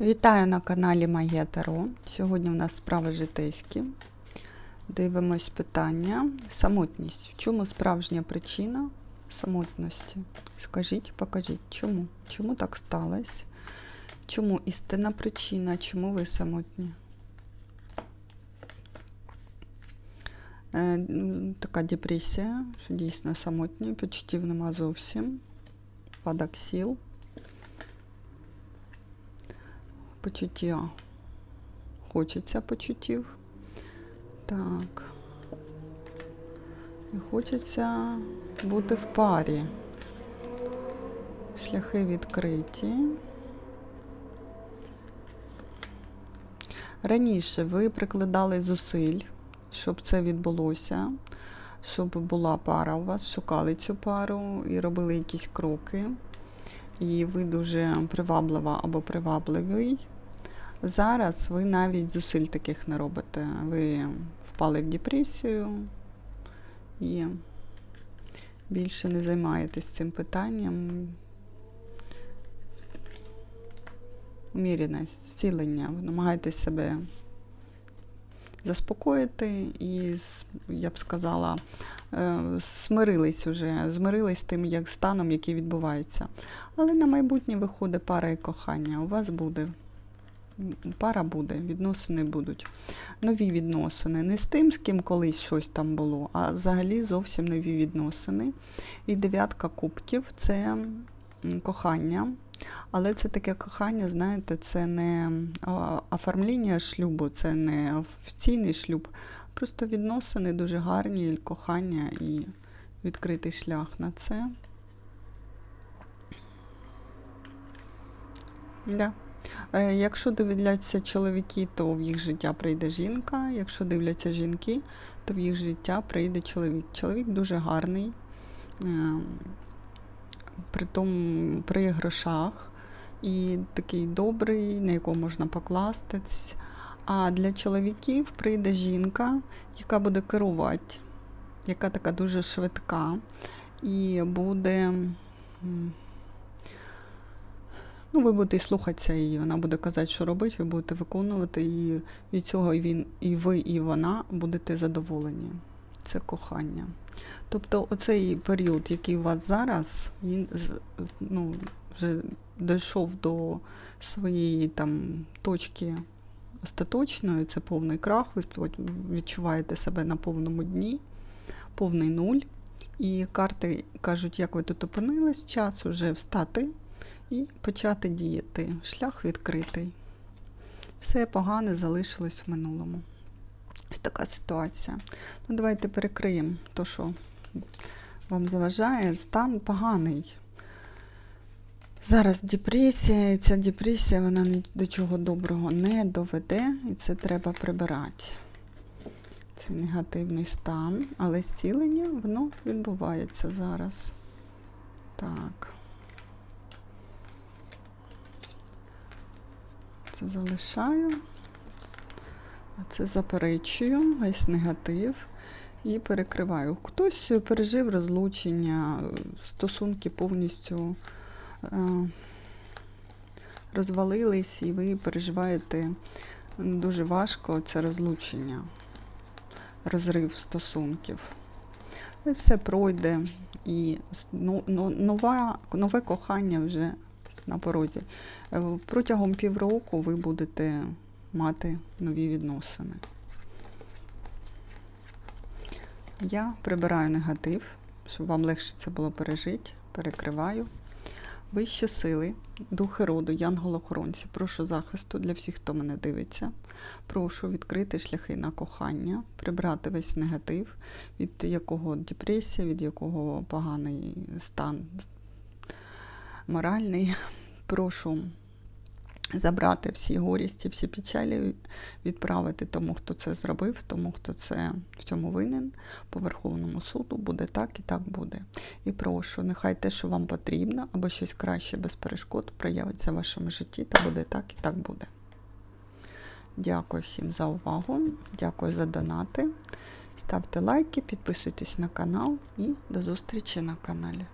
Вітаю на каналі Магія Таро. Сьогодні у нас справи житейські. Дивимось питання. Самотність. В чому справжня причина самотності? Скажіть, покажіть, чому? Чому так сталося? Чому істинна причина? Чому ви самотні? Е, така депресія, що дійсно самотні, почуттів нема зовсім. Падок сіл. Почуття. Хочеться почуттів. Так. І хочеться бути в парі. Шляхи відкриті. Раніше ви прикладали зусиль, щоб це відбулося, щоб була пара у вас, шукали цю пару і робили якісь кроки. І ви дуже приваблива або привабливий. Зараз ви навіть зусиль таких не робите. Ви впали в депресію і більше не займаєтесь цим питанням. Уміреність, зцілення. Ви намагаєтесь себе заспокоїти і, я б сказала, е, смирились уже, змирились з тим як станом, який відбувається. Але на майбутнє виходить пара і кохання. У вас буде. Пара буде, відносини будуть. Нові відносини. Не з тим, з ким колись щось там було, а взагалі зовсім нові відносини. І дев'ятка кубків це кохання. Але це таке кохання, знаєте, це не оформлення шлюбу, це не офіційний шлюб. Просто відносини дуже гарні, кохання і відкритий шлях на це. Да. Е, Якщо дивляться чоловіки, то в їх життя прийде жінка. Якщо дивляться жінки, то в їх життя прийде чоловік. Чоловік дуже гарний, е, притом при грошах і такий добрий, на якого можна покластись. А для чоловіків прийде жінка, яка буде керувати, яка така дуже швидка, і буде. Ну, ви будете слухатися її, вона буде казати, що робити, ви будете виконувати, і від цього і він, і ви, і вона будете задоволені. Це кохання. Тобто оцей період, який у вас зараз, він ну, вже дійшов до своєї там точки остаточної, це повний крах, ви відчуваєте себе на повному дні, повний нуль. І карти кажуть, як ви тут опинились, час уже встати і почати діяти. Шлях відкритий. Все погане залишилось в минулому. Ось така ситуація. Ну, давайте перекриємо то, що вам заважає. Стан поганий. Зараз депресія, і ця депресія вона до чого доброго не доведе, і це треба прибирати. Це негативний стан, але зцілення воно відбувається зараз. Так. Це залишаю, це заперечую, весь негатив і перекриваю. Хтось пережив розлучення, стосунки повністю е, розвалились, і ви переживаєте дуже важко це розлучення, розрив стосунків. Але все пройде і ну, нова, нове кохання вже на порозі. Е, Протягом півроку ви будете мати нові відносини. Я прибираю негатив, щоб вам легше це було пережити. Перекриваю. Вищі сили, духи роду, янголохоронці, прошу захисту для всіх, хто мене дивиться. Прошу відкрити шляхи на кохання, прибрати весь негатив, від якого депресія, від якого поганий стан моральний. Прошу забрати всі горісті, всі печалі, відправити тому, хто це зробив, тому, хто це в цьому винен, по Верховному суду буде так і так буде. І прошу, нехай те, що вам потрібно, або щось краще без перешкод проявиться в вашому житті, та буде так і так буде. Дякую всім за увагу, дякую за донати. Ставте лайки, підписуйтесь на канал і до зустрічі на каналі.